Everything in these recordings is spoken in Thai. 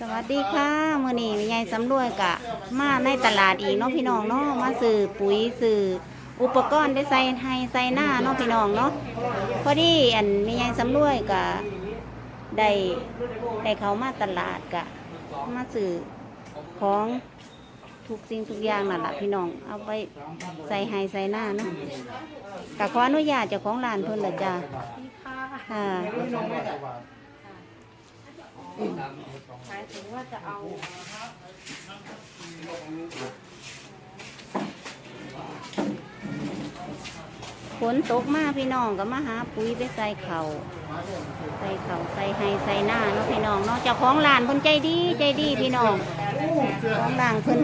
สวัสดีค่ะมื้อนี้แม่ใหญ่สำรวยกะ มาในตลาดอีกเนาะพี่น้องเนาะมาซื้อปุ๋ยซื้ออุปกรณ์ไปใส่ให้ใส่หน้าเนาะพี่น้องเนาะพอดีอันแม่ใหญ่สำรวยกะได้ได้เขามาตลาดกะ มาซื้อของทุกสิ่งทุกอย่างนั่นแหละพี่น้องเอาไปใส่ให้ใส่หน้าเนาะกะขออนุญาตเจ้าของร้านเพิ่นละจ้าค่ะ หมายถึงว่าจะเอา ฝนตกมาพี่น้องก็มาหาปุ๋ยไปใส่เขาใส่เขาใส่ให้ใส่หน้าเนาะพี่น้องเนาะเจ้าของร้านเพิ่นใจดีใจดีพี่น้องของร้านเพิ่น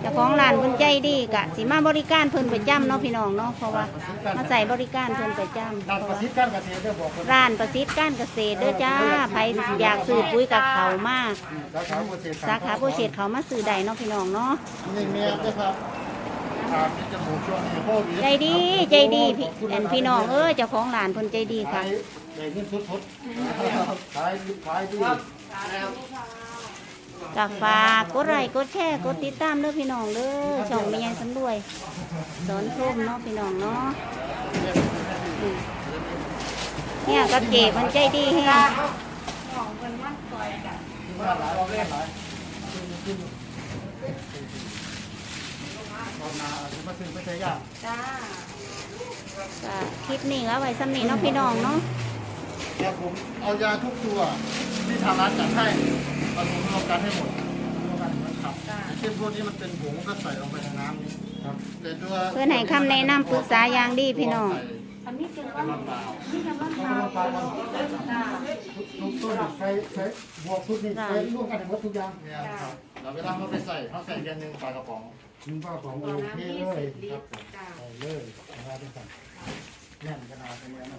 เจ้าของร้านเพิ่นใจดีกะสิมาบริการเพิ่นประจำเนาะพี่น้องเนาะเพราะว่ามาใส่บริการเพิ่นประจำเพด้านประสิทธิ์การเกษตรได้บอกร้านประสิทธิ์การเกษตรเด้อจ้าใครอยากซื้อปุ๋ยกับเขามาสาขาเกษตรสาขาผู้เศษเขามาซื้อได้เนาะพี่น้องเนาะนี่เมียนะครับ ทางที่จมูกช่วงนี้โควิดใจดีใจดีพี่แอนพี่น้องเอ้ยเจ้าของร้านเพิ่นใจดีค่ะ ขายได้เงินทุดๆขายดีขายดีจากฝากกดไลค์กดแชร์กดติดตามเด้อพี่น้องเด้อช่องแม่ยายสำรวย สอนทุ่มเนาะพี่น้องเนาะอืมเนี่ยกับเจมันใจดีแฮะของเงินมั่นคอยกันที่ว่าหลายเอาเรื่องหลายตอ นนาจะมาซื้อไปใช้ยากจ้าก็คลิปนี้ก็ไว้สำนีเนาะพี่น้องเนาะแต่ผมเอายาทุกตัวที่ทางร้านจัดให้ผสมรวมกันให้หมดรวมกันเหมือนขับเช่นพวกนี้มันเป็นผงก็ใส่ลงไปในน้ำนี้ครับแต่ตัวเพื่อนให้คำแนะนำปรึกษาอย่างดีพี่น้อง อันนี้คือว่านี่คือว่าเอาเท้าไปเอาไปจ้าทุกต้นใช้ใช้บวกชุดนี้ใช้ร่วมกันทั้งหมดทุกอย่างเนี่ยครับเราเวลาเขาไปใส่เขาใส่เดือนหนึ่งปลากระป๋อง หนึ่งปลากระป๋องโอเคเลยครับผมจ้าใส่เลยนะครับทุกท่านแน่นขนาดนี้นะ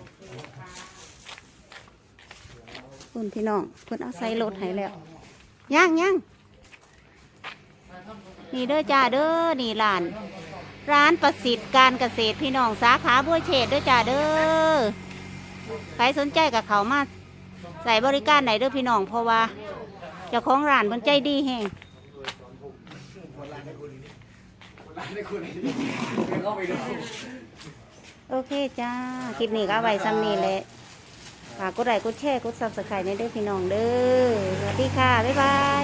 คุณพี่น้องเพิ่นเอาใส่รถให้แล้วย่างย่างนี่เด้อจ้าเด้อนี่ร้าน ร้านประสิทธิ์การเกษตรพี่น้องสาขาบัวเฉดเด้อจ้าเด้อใครสนใจกับเขามาใส่บริการไหนเด้อพี่น้องเพราะว่าเจ้าของร้านเพิ่นใจดีแฮง โอเคจ้า คลิปนี้ก็เอาไว้ซ้ำนี้แหละฝากกดไลค์กดแชร์กดซับสไครต์ในเด้อพี่น้องเด้อสวัสดีค่ะ บ๊ายบาย